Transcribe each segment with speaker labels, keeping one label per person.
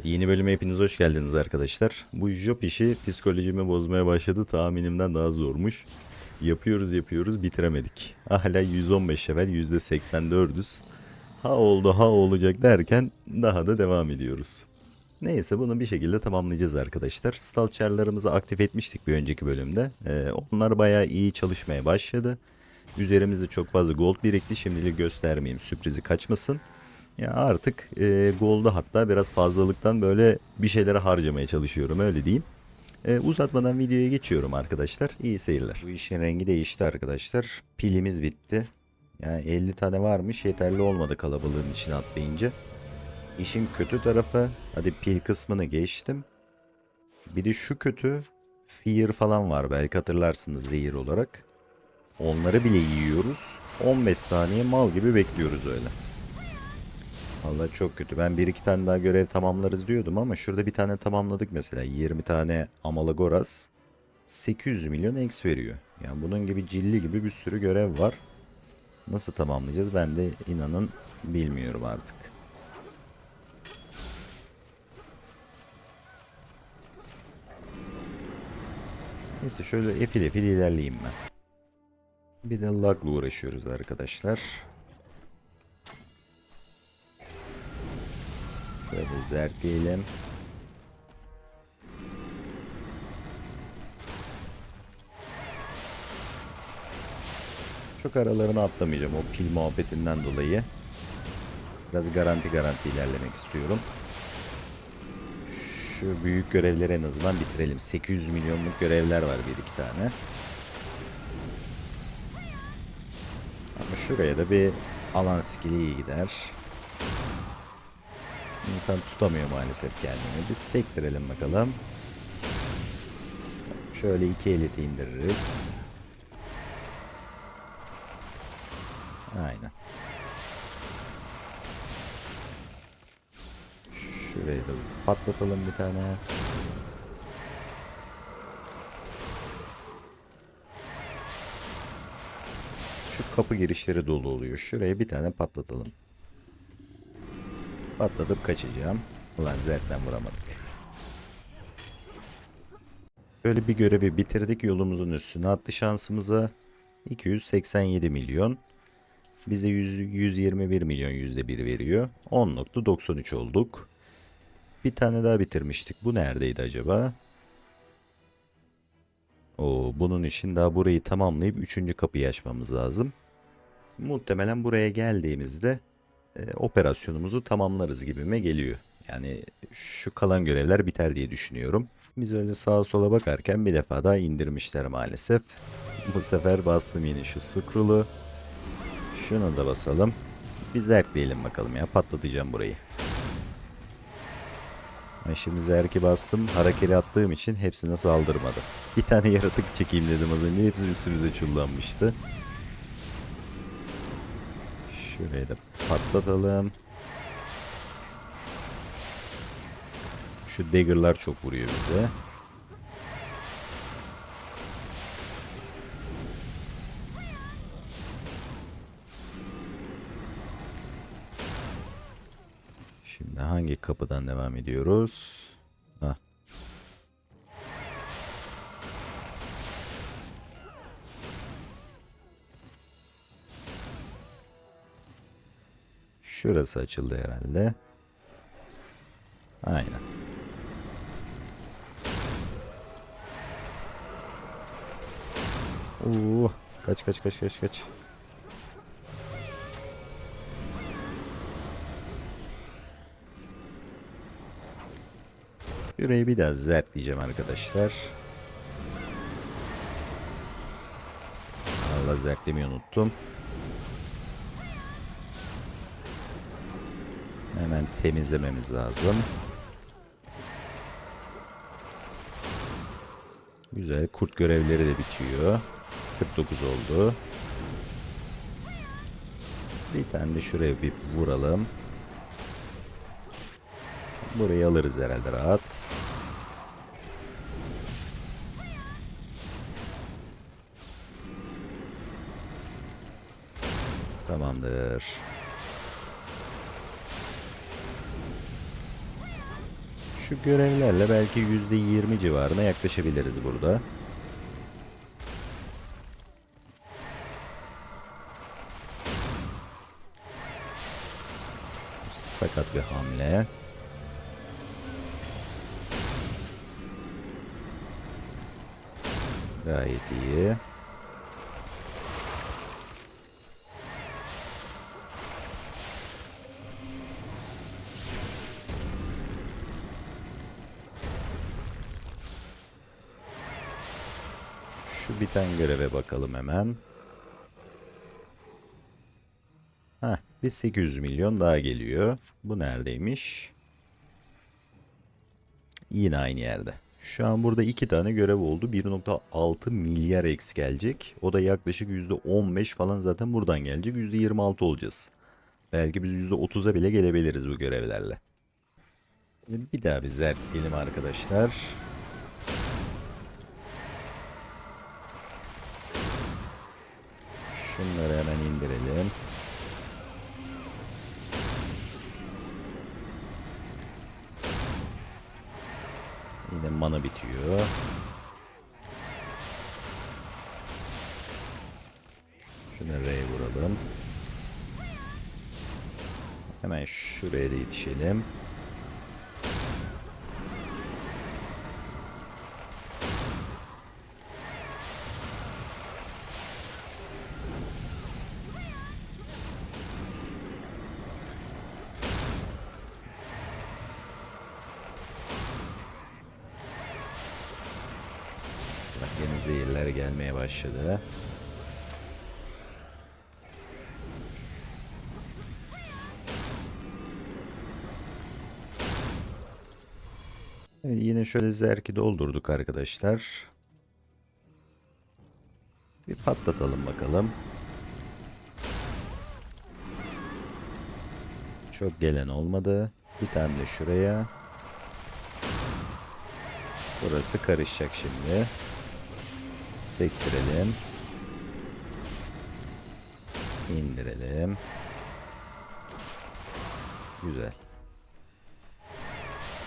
Speaker 1: Evet yeni bölüme hepiniz hoş geldiniz arkadaşlar. Bu job işi psikolojimi bozmaya başladı. Tahminimden daha zormuş. Yapıyoruz yapıyoruz bitiremedik. Hala 115 level %84'üz. Ha oldu ha olacak derken daha da devam ediyoruz. Neyse bunu bir şekilde tamamlayacağız arkadaşlar. Stalker'larımızı aktif etmiştik bir önceki bölümde. Ee, onlar bayağı iyi çalışmaya başladı. Üzerimizde çok fazla gold birikti. Şimdilik göstermeyeyim sürprizi kaçmasın. Ya artık e, golda hatta biraz fazlalıktan böyle bir şeylere harcamaya çalışıyorum öyle diyeyim. E, uzatmadan videoya geçiyorum arkadaşlar. İyi seyirler. Bu işin rengi değişti arkadaşlar. Pilimiz bitti. Yani 50 tane varmış yeterli olmadı kalabalığın içine atlayınca. İşin kötü tarafı hadi pil kısmını geçtim. Bir de şu kötü fear falan var belki hatırlarsınız zehir olarak. Onları bile yiyoruz. 15 saniye mal gibi bekliyoruz öyle. Vallahi çok kötü. Ben bir iki tane daha görev tamamlarız diyordum ama şurada bir tane tamamladık mesela. 20 tane Amalagoras 800 milyon X veriyor. Yani bunun gibi cilli gibi bir sürü görev var. Nasıl tamamlayacağız ben de inanın bilmiyorum artık. Neyse şöyle epil epil ilerleyeyim ben. Bir de lagla uğraşıyoruz arkadaşlar. Şöyle zerkleyelim. Çok aralarına atlamayacağım o pil muhabbetinden dolayı. Biraz garanti garanti ilerlemek istiyorum. Şu büyük görevleri en azından bitirelim. 800 milyonluk görevler var bir iki tane. Ama şuraya da bir alan skili iyi gider. İnsan tutamıyor maalesef kendini. Biz sektirelim bakalım. Şöyle iki eliti indiririz. Aynen. Şurayı da patlatalım bir tane. Şu kapı girişleri dolu oluyor. Şuraya bir tane patlatalım. Patlatıp kaçacağım. Ulan zerkten vuramadık. Böyle bir görevi bitirdik yolumuzun üstüne attı şansımıza. 287 milyon. Bize 100, 121 milyon yüzde bir veriyor. 10.93 olduk. Bir tane daha bitirmiştik. Bu neredeydi acaba? Oo, bunun için daha burayı tamamlayıp 3. kapıyı açmamız lazım. Muhtemelen buraya geldiğimizde e, operasyonumuzu tamamlarız gibime geliyor. Yani şu kalan görevler biter diye düşünüyorum. Biz öyle sağa sola bakarken bir defa daha indirmişler maalesef. Bu sefer bastım yine şu scroll'u. Şunu da basalım. Bir zerkleyelim bakalım ya patlatacağım burayı. Ben şimdi zerki bastım. Harekeli attığım için hepsine saldırmadı. Bir tane yaratık çekeyim dedim az önce. Hepsi üstümüze çullanmıştı. Şurayı da patlatalım. Şu dagger'lar çok vuruyor bize. Şimdi hangi kapıdan devam ediyoruz? Şurası açıldı herhalde. Aynen. Oo, kaç kaç kaç kaç kaç. Şurayı bir daha zert diyeceğim arkadaşlar. Allah zertlemeyi unuttum. Hemen temizlememiz lazım. Güzel. Kurt görevleri de bitiyor. 49 oldu. Bir tane de şuraya bir vuralım. Burayı alırız herhalde rahat. Tamamdır. Şu görevlerle belki %20 civarına yaklaşabiliriz burada. Sakat bir hamle. Gayet iyi. Biten göreve bakalım hemen. Heh, bir 800 milyon daha geliyor. Bu neredeymiş? Yine aynı yerde. Şu an burada iki tane görev oldu. 1.6 milyar X gelecek. O da yaklaşık %15 falan zaten buradan gelecek. %26 olacağız. Belki biz %30'a bile gelebiliriz bu görevlerle. Bir daha bir zertleyelim arkadaşlar. Şunları hemen indirelim. Yine mana bitiyor. Şuna R'ye vuralım. Hemen şuraya da yetişelim. Bak yeni zehirler gelmeye başladı. Evet, yine şöyle zerki doldurduk arkadaşlar. Bir patlatalım bakalım. Çok gelen olmadı. Bir tane de şuraya. Burası karışacak şimdi. Sektirelim. İndirelim. Güzel.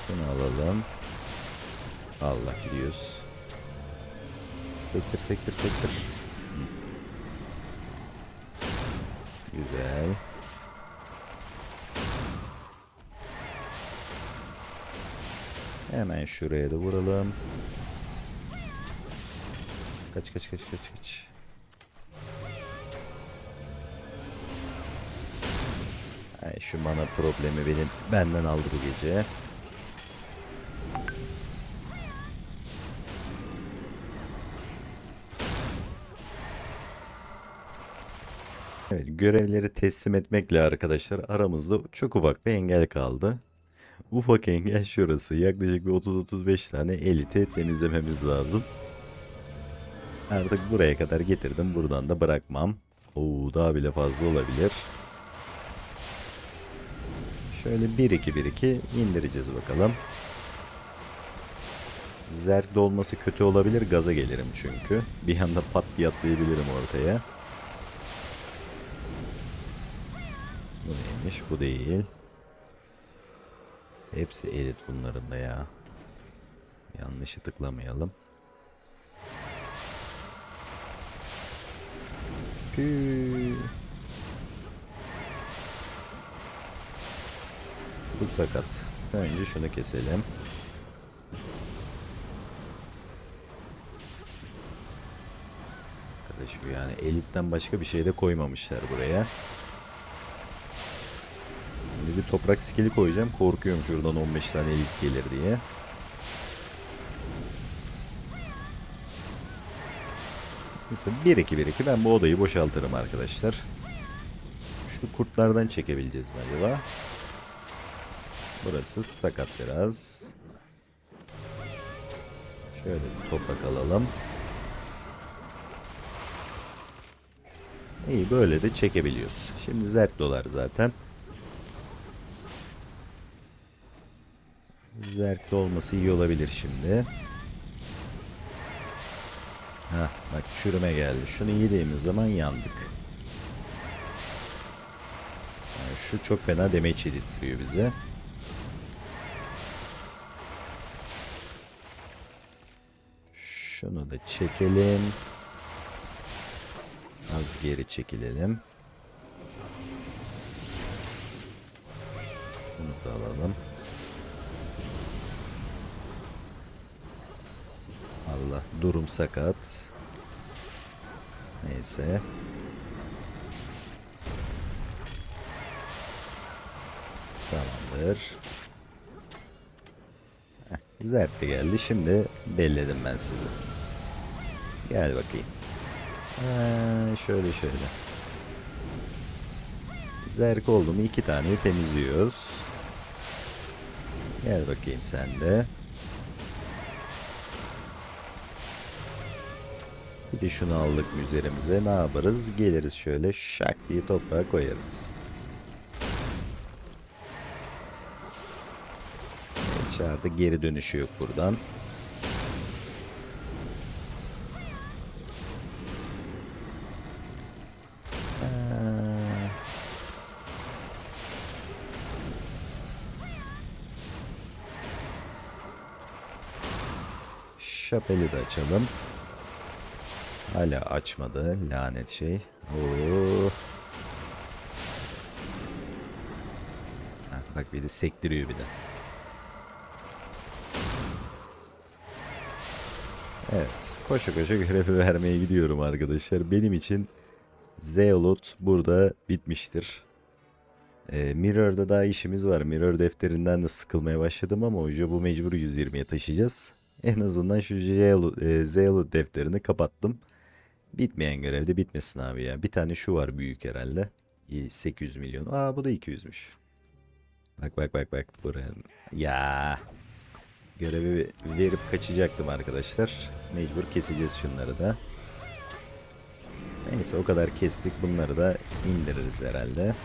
Speaker 1: Şunu alalım. Allah gidiyoruz. Sektir sektir sektir. Güzel. Hemen şuraya da vuralım. Kaç kaç kaç kaç kaç. Ay şu mana problemi benim benden aldı bu gece. Evet, görevleri teslim etmekle arkadaşlar aramızda çok ufak bir engel kaldı. Ufak engel şurası. Yaklaşık bir 30-35 tane elite temizlememiz lazım. Artık buraya kadar getirdim. Buradan da bırakmam. Oo, daha bile fazla olabilir. Şöyle 1-2-1-2 indireceğiz bakalım. Zerk olması kötü olabilir. Gaza gelirim çünkü. Bir anda pat diye atlayabilirim ortaya. Bu neymiş? Bu değil. Hepsi elit bunların da ya. Yanlışı tıklamayalım. Püh. Bu sakat. Önce şunu keselim. Bu yani elitten başka bir şey de koymamışlar buraya. Şimdi bir toprak skili koyacağım. Korkuyorum şuradan 15 tane elit gelir diye. Mesela 1-2-1-2 ben bu odayı boşaltırım arkadaşlar. Şu kurtlardan çekebileceğiz mi acaba? Burası sakat biraz. Şöyle bir toprak alalım. İyi böyle de çekebiliyoruz. Şimdi zert dolar zaten. Zerkli olması iyi olabilir şimdi. Heh, bak çürüme geldi. Şunu yediğimiz zaman yandık. Yani şu çok fena demeç yedirtiyor bize. Şunu da çekelim. Az geri çekilelim. Bunu da alalım. Allah durum sakat. Neyse. Tamamdır. Heh, de geldi. Şimdi belledim ben sizi. Gel bakayım. Ha, şöyle şöyle. Zerk oldu mu iki taneyi temizliyoruz. Gel bakayım sen de. De şunu aldık üzerimize ne yaparız? Geliriz şöyle şak diye toprağa koyarız. İçeride geri dönüşü yok buradan. Ee, Şapeli de açalım. Hala açmadı lanet şey. Oo. Ha, bak bir de sektiriyor bir de. Evet. Koşa koşa görevi vermeye gidiyorum arkadaşlar. Benim için Zeolot burada bitmiştir. Ee, Mirror'da daha işimiz var. Mirror defterinden de sıkılmaya başladım ama o bu mecbur 120'ye taşıyacağız. En azından şu Zeolot, e, defterini kapattım. Bitmeyen görevde bitmesin abi ya. Bir tane şu var büyük herhalde. İyi, 800 milyon. Aa bu da 200'müş. Bak bak bak bak buraya. Ya. Görevi verip kaçacaktım arkadaşlar. Mecbur keseceğiz şunları da. Neyse o kadar kestik. Bunları da indiririz herhalde.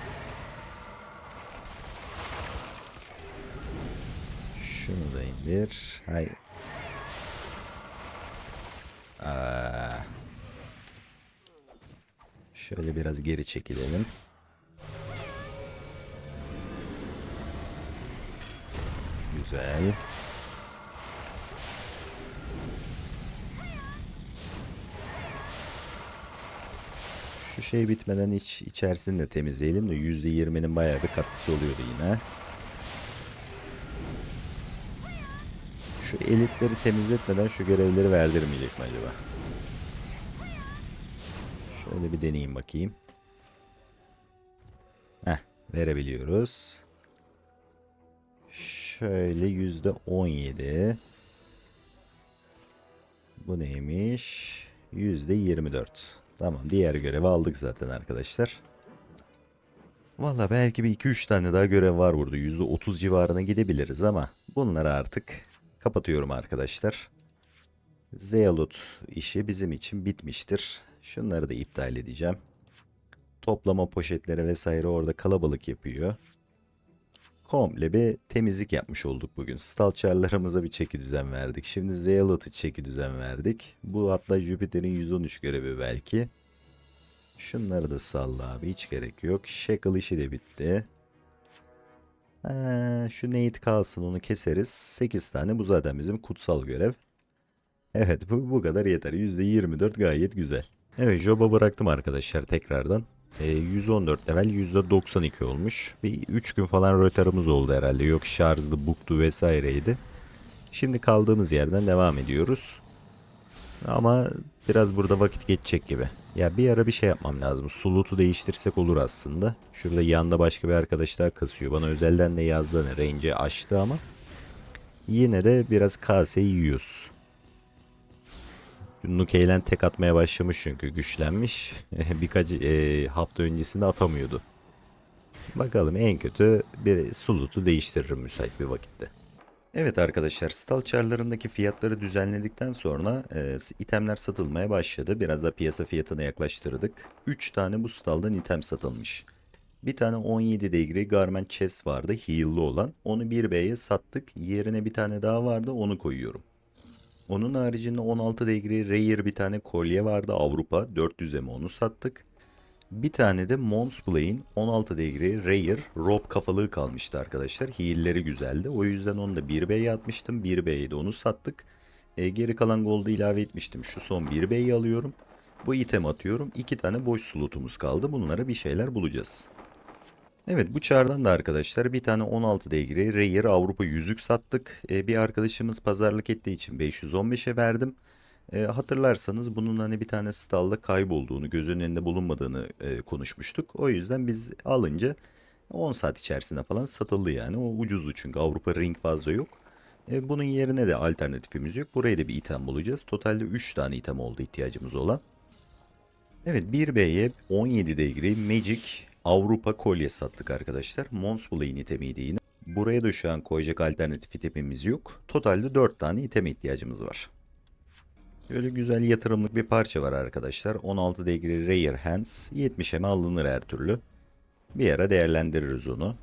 Speaker 1: Şunu da indir. Hayır. Şöyle biraz geri çekilelim. Güzel. Şu şey bitmeden iç içerisini de temizleyelim de %20'nin bayağı bir katkısı oluyordu yine. Şu elitleri temizletmeden şu görevleri verdirmeyecek mi acaba? Şöyle bir deneyeyim bakayım. Heh, verebiliyoruz. Şöyle yüzde on yedi. Bu neymiş? Yüzde yirmi dört. Tamam diğer görevi aldık zaten arkadaşlar. Valla belki bir 2-3 tane daha görev var burada. %30 civarına gidebiliriz ama bunları artık kapatıyorum arkadaşlar. Zealot işi bizim için bitmiştir. Şunları da iptal edeceğim. Toplama poşetleri vesaire orada kalabalık yapıyor. Komple bir temizlik yapmış olduk bugün. Stalçarlarımıza bir çeki düzen verdik. Şimdi Zealot'a çeki düzen verdik. Bu hatta Jüpiter'in 113 görevi belki. Şunları da salla abi hiç gerek yok. Shackle işi de bitti. Ha, şu Nate kalsın onu keseriz. 8 tane bu zaten bizim kutsal görev. Evet bu, bu kadar yeter. %24 gayet güzel. Evet Job'a bıraktım arkadaşlar tekrardan. E, 114 level %92 olmuş. Bir 3 gün falan rötarımız oldu herhalde. Yok şarjlı buktu vesaireydi. Şimdi kaldığımız yerden devam ediyoruz. Ama biraz burada vakit geçecek gibi. Ya bir ara bir şey yapmam lazım. Sulutu değiştirsek olur aslında. Şurada yanda başka bir arkadaş daha kasıyor. Bana özelden de yazdı. Hani range'i aştı ama. Yine de biraz kaseyi yiyoruz. Nukeylen tek atmaya başlamış çünkü güçlenmiş. Birkaç e, hafta öncesinde atamıyordu. Bakalım en kötü bir sulutu değiştiririm müsait bir vakitte. Evet arkadaşlar stal çarlarındaki fiyatları düzenledikten sonra e, itemler satılmaya başladı. Biraz da piyasa fiyatına yaklaştırdık. 3 tane bu staldan item satılmış. Bir tane 17 degree Garment Chest vardı heal'lı olan. Onu 1B'ye sattık. Yerine bir tane daha vardı onu koyuyorum. Onun haricinde 16 degree Rare bir tane kolye vardı Avrupa 400'e mi onu sattık. Bir tane de Mons Play'in 16 degree Rare Rob kafalığı kalmıştı arkadaşlar. Heal'leri güzeldi. O yüzden onu da 1B'ye atmıştım. 1B'ye de onu sattık. E, geri kalan gold'u ilave etmiştim. Şu son 1B'yi alıyorum. Bu item atıyorum. İki tane boş slotumuz kaldı. Bunlara bir şeyler bulacağız. Evet bu çağrıdan da arkadaşlar bir tane 16 degree Rare Avrupa yüzük sattık. E, bir arkadaşımız pazarlık ettiği için 515'e verdim. E, hatırlarsanız bunun hani bir tane stalla kaybolduğunu, göz önünde bulunmadığını e, konuşmuştuk. O yüzden biz alınca 10 saat içerisinde falan satıldı yani. O ucuzdu çünkü Avrupa ring fazla yok. Bunun yerine de alternatifimiz yok. Buraya da bir item bulacağız. Totalde 3 tane item oldu ihtiyacımız olan. Evet 1B'ye 17 degree Magic Avrupa kolye sattık arkadaşlar. Mons Blade itemiydi yine. Buraya da şu an koyacak alternatif itemimiz yok. Totalde 4 tane iteme ihtiyacımız var. Böyle güzel yatırımlık bir parça var arkadaşlar. 16 degree Rare Hands. 70 eme alınır her türlü. Bir ara değerlendiririz onu.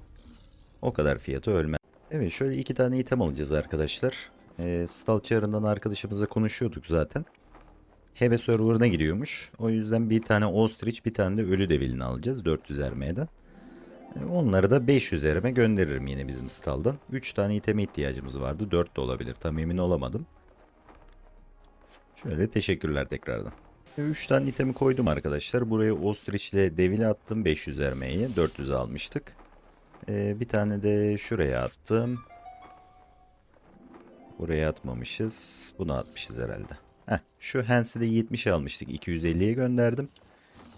Speaker 1: O kadar fiyatı ölmez. Evet şöyle iki tane item alacağız arkadaşlar. Ee, Stal çarından arkadaşımızla konuşuyorduk zaten. Heve serverına giriyormuş. O yüzden bir tane Ostrich bir tane de Ölü Devil'ini alacağız 400 ermeyeden. Ee, Onları da 500 erime gönderirim yine bizim staldan. 3 tane iteme ihtiyacımız vardı. 4 de olabilir. Tam emin olamadım. Şöyle teşekkürler tekrardan. 3 tane itemi koydum arkadaşlar. Buraya Ostrich ile Devil'i attım 500 ermeyi. 400 almıştık. Ee, bir tane de şuraya attım. Buraya atmamışız. Bunu atmışız herhalde. Heh, şu Hans'i de 70 almıştık. 250'ye gönderdim.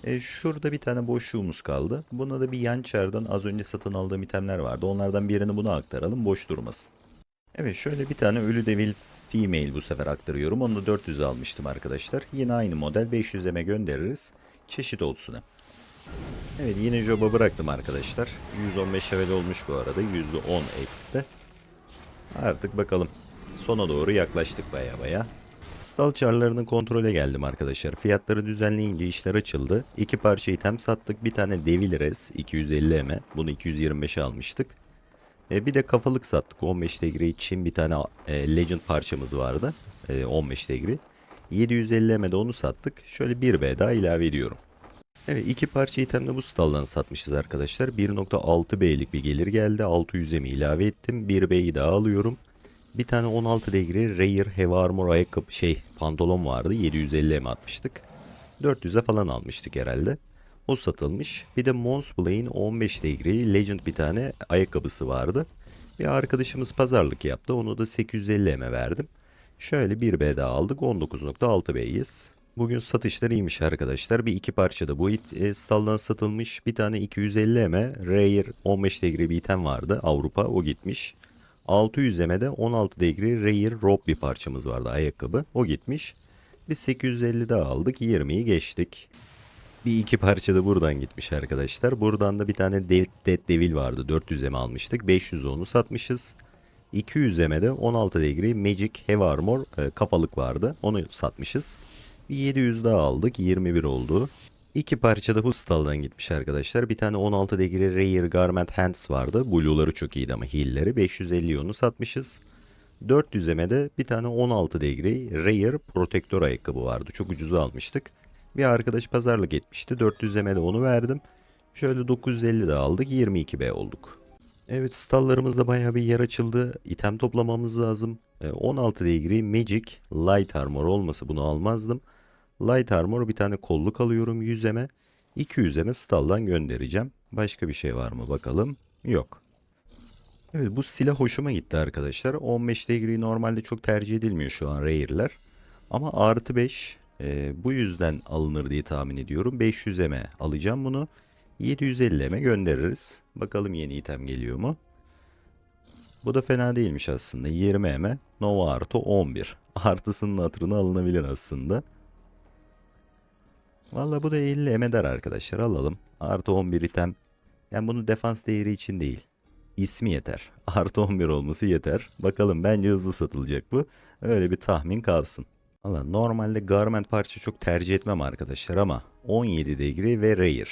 Speaker 1: E, şurada bir tane boşluğumuz kaldı. Buna da bir yan çardan az önce satın aldığım itemler vardı. Onlardan birini buna aktaralım. Boş durmasın. Evet şöyle bir tane ölü devil female bu sefer aktarıyorum. Onu da 400 almıştım arkadaşlar. Yine aynı model 500'eme göndeririz. Çeşit olsun. Evet yine job'a bıraktım arkadaşlar. 115 level olmuş bu arada. %10 exp'te. Artık bakalım. Sona doğru yaklaştık baya baya. Stal çarlarını kontrole geldim arkadaşlar. Fiyatları düzenleyince işler açıldı. İki parça item sattık. Bir tane Devil Res 250 M. Bunu 225'e almıştık. E, bir de kafalık sattık. 15 degree için bir tane e, Legend parçamız vardı. E, 15 degree. 750 M'de onu sattık. Şöyle bir B daha ilave ediyorum. Evet iki parça item de bu staldan satmışız arkadaşlar. 1.6 B'lik bir gelir geldi. 600'e mi ilave ettim. 1 B'yi daha alıyorum. Bir tane 16 degree Rare Heavy Armor ayakkabı şey pantolon vardı. 750 mi atmıştık. 400'e falan almıştık herhalde. O satılmış. Bir de Mons Blade'in 15 degree Legend bir tane ayakkabısı vardı. Bir arkadaşımız pazarlık yaptı. Onu da 850 M'e verdim. Şöyle bir B aldık. 19.6 B'yiz. Bugün satışlar iyiymiş arkadaşlar. Bir iki parçada bu it e, staldan satılmış. Bir tane 250 M Rare 15 degree bir item vardı. Avrupa o gitmiş. 600 M'de 16 degree Rare Rob bir parçamız vardı ayakkabı. O gitmiş. Biz 850 daha aldık. 20'yi geçtik. Bir iki parça da buradan gitmiş arkadaşlar. Buradan da bir tane Dead, Dead Devil vardı. 400 M almıştık. 500 onu satmışız. 200 M'de 16 degree Magic Heavy Armor e, kafalık vardı. Onu satmışız. Bir 700 daha aldık. 21 oldu. İki parça da bu staldan gitmiş arkadaşlar. Bir tane 16 degree Rare Garment Hands vardı. Blue'ları çok iyiydi ama heal'leri. 550 onu satmışız. 400 de bir tane 16 degree Rare Protector ayakkabı vardı. Çok ucuza almıştık. Bir arkadaş pazarlık etmişti. 400 de onu verdim. Şöyle 950 de aldık. 22B olduk. Evet stallarımızda bayağı bir yer açıldı. İtem toplamamız lazım. E, 16 degree Magic Light Armor olmasa bunu almazdım. Light Armor bir tane kolluk alıyorum 100'eme. 200'eme staldan göndereceğim. Başka bir şey var mı bakalım. Yok. Evet bu silah hoşuma gitti arkadaşlar. 15 degree normalde çok tercih edilmiyor şu an Rare'ler. Ama artı 5 e, bu yüzden alınır diye tahmin ediyorum. 500'eme alacağım bunu. 750'eme göndeririz. Bakalım yeni item geliyor mu? Bu da fena değilmiş aslında. 20'eme Nova artı 11. Artısının hatırına alınabilir aslında. Valla bu da 50 em eder arkadaşlar alalım. Artı 11 item. Yani bunu defans değeri için değil. İsmi yeter. Artı 11 olması yeter. Bakalım bence hızlı satılacak bu. Öyle bir tahmin kalsın. Valla normalde garment parça çok tercih etmem arkadaşlar ama 17 degree ve rare.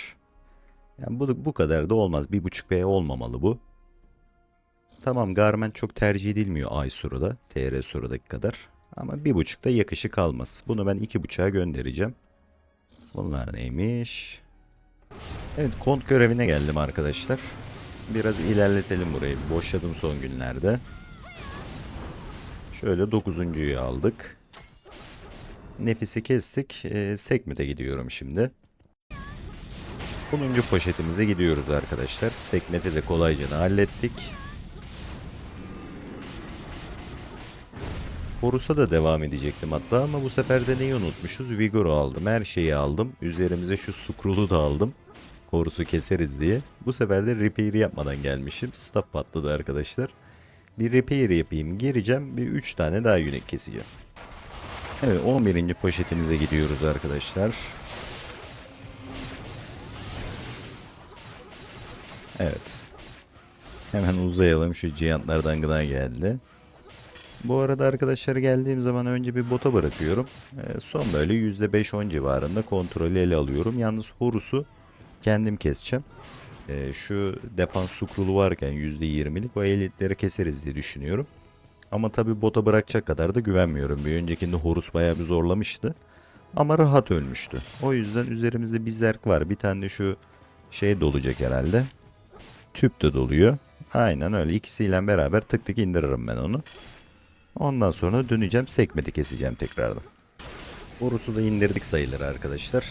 Speaker 1: Yani bu, bu kadar da olmaz. 1.5B olmamalı bu. Tamam garment çok tercih edilmiyor ay suruda. TR surudaki kadar. Ama 1.5'da yakışı kalmaz. Bunu ben 2.5'a göndereceğim. Bunlar neymiş? Evet kont görevine geldim arkadaşlar. Biraz ilerletelim burayı. Boşladım son günlerde. Şöyle dokuzuncuyu aldık. Nefisi kestik. Ee, Sekmet'e gidiyorum şimdi. 10. poşetimize gidiyoruz arkadaşlar. Sekmet'i de kolayca hallettik. Horus'a da devam edecektim hatta ama bu sefer de neyi unutmuşuz? Vigor'u aldım. Her şeyi aldım. Üzerimize şu Sukrull'u da aldım. Horus'u keseriz diye. Bu sefer de repair yapmadan gelmişim. Staff patladı arkadaşlar. Bir repair yapayım. Gireceğim. Bir 3 tane daha yürek keseceğim. Evet 11. poşetimize gidiyoruz arkadaşlar. Evet. Hemen uzayalım. Şu cihantlardan gıda geldi. Bu arada arkadaşlar geldiğim zaman önce bir bota bırakıyorum. Ee, son böyle %5-10 civarında kontrolü ele alıyorum. Yalnız Horus'u kendim keseceğim. Ee, şu defans sukrulu varken %20'lik o elitleri keseriz diye düşünüyorum. Ama tabi bota bırakacak kadar da güvenmiyorum. Bir öncekinde Horus bayağı bir zorlamıştı. Ama rahat ölmüştü. O yüzden üzerimizde bir zerk var. Bir tane de şu şey dolacak herhalde. Tüp de doluyor. Aynen öyle. İkisiyle beraber tık tık indiririm ben onu. Ondan sonra döneceğim. Sekmedi keseceğim tekrardan. Horus'u da indirdik sayılır arkadaşlar.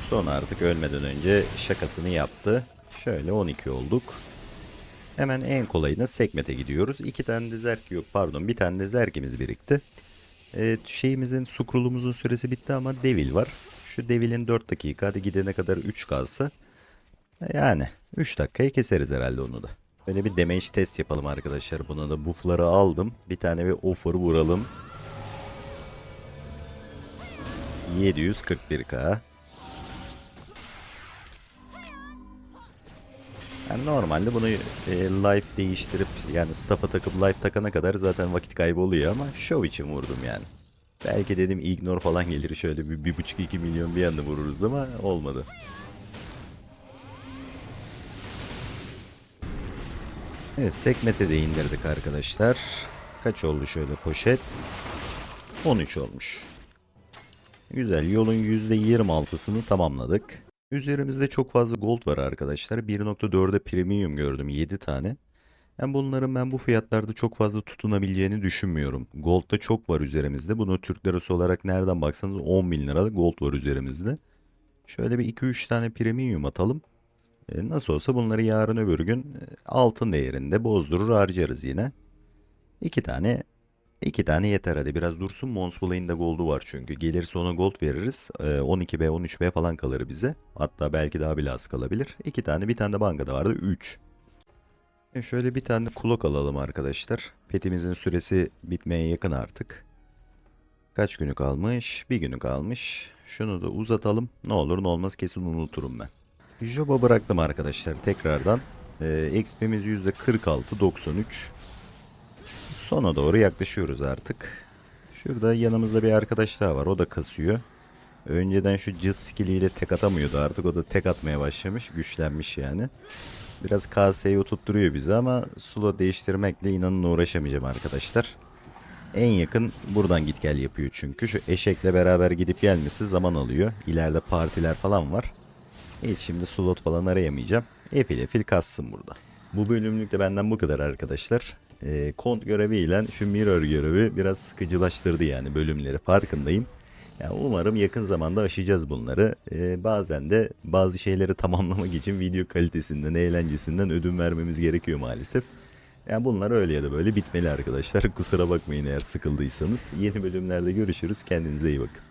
Speaker 1: Son artık ölmeden önce şakasını yaptı. Şöyle 12 olduk. Hemen en kolayına Sekmet'e gidiyoruz. İki tane de zerk yok pardon bir tane de zerkimiz birikti. Ee, şeyimizin sukrulumuzun süresi bitti ama devil var. Şu devilin 4 dakika hadi gidene kadar 3 kalsa. Yani 3 dakikayı keseriz herhalde onu da. Böyle bir damage test yapalım arkadaşlar. Buna da buff'ları aldım. Bir tane bir offer vuralım. 741k. Yani normalde bunu e, life değiştirip yani staff'a takıp life takana kadar zaten vakit kaybı oluyor ama show için vurdum yani. Belki dedim ignore falan gelir şöyle bir, bir buçuk iki milyon bir anda vururuz ama olmadı. Evet Sekmet'e de indirdik arkadaşlar. Kaç oldu şöyle poşet? 13 olmuş. Güzel yolun %26'sını tamamladık. Üzerimizde çok fazla gold var arkadaşlar. 1.4'e premium gördüm 7 tane. Yani bunların ben bu fiyatlarda çok fazla tutunabileceğini düşünmüyorum. Gold da çok var üzerimizde. Bunu Türk lirası olarak nereden baksanız 10 bin liralık gold var üzerimizde. Şöyle bir 2-3 tane premium atalım. E, nasıl olsa bunları yarın öbür gün e, altın değerinde bozdurur harcarız yine. İki tane iki tane yeter hadi biraz dursun. Mons Blade'in gold'u var çünkü. Gelirse ona gold veririz. E, 12B 13B falan kalır bize. Hatta belki daha bile az kalabilir. İki tane bir tane de bankada vardı. 3. E şöyle bir tane kulak alalım arkadaşlar. Petimizin süresi bitmeye yakın artık. Kaç günü kalmış? Bir günü kalmış. Şunu da uzatalım. Ne olur ne olmaz kesin unuturum ben. Joba bıraktım arkadaşlar tekrardan. Ee, XP'miz %46.93. Sona doğru yaklaşıyoruz artık. Şurada yanımızda bir arkadaş daha var. O da kasıyor. Önceden şu cız skilliyle tek atamıyordu artık. O da tek atmaya başlamış. Güçlenmiş yani. Biraz KS'yi oturtturuyor bizi ama solo değiştirmekle inanın uğraşamayacağım arkadaşlar. En yakın buradan git gel yapıyor çünkü. Şu eşekle beraber gidip gelmesi zaman alıyor. İleride partiler falan var. Hiç şimdi slot falan arayamayacağım. Efil efil kassın burada. Bu bölümlük de benden bu kadar arkadaşlar. Ee, kont göreviyle şu mirror görevi biraz sıkıcılaştırdı yani bölümleri farkındayım. Yani umarım yakın zamanda aşacağız bunları. Ee, bazen de bazı şeyleri tamamlamak için video kalitesinden, eğlencesinden ödün vermemiz gerekiyor maalesef. Yani bunlar öyle ya da böyle bitmeli arkadaşlar. Kusura bakmayın eğer sıkıldıysanız. Yeni bölümlerde görüşürüz. Kendinize iyi bakın.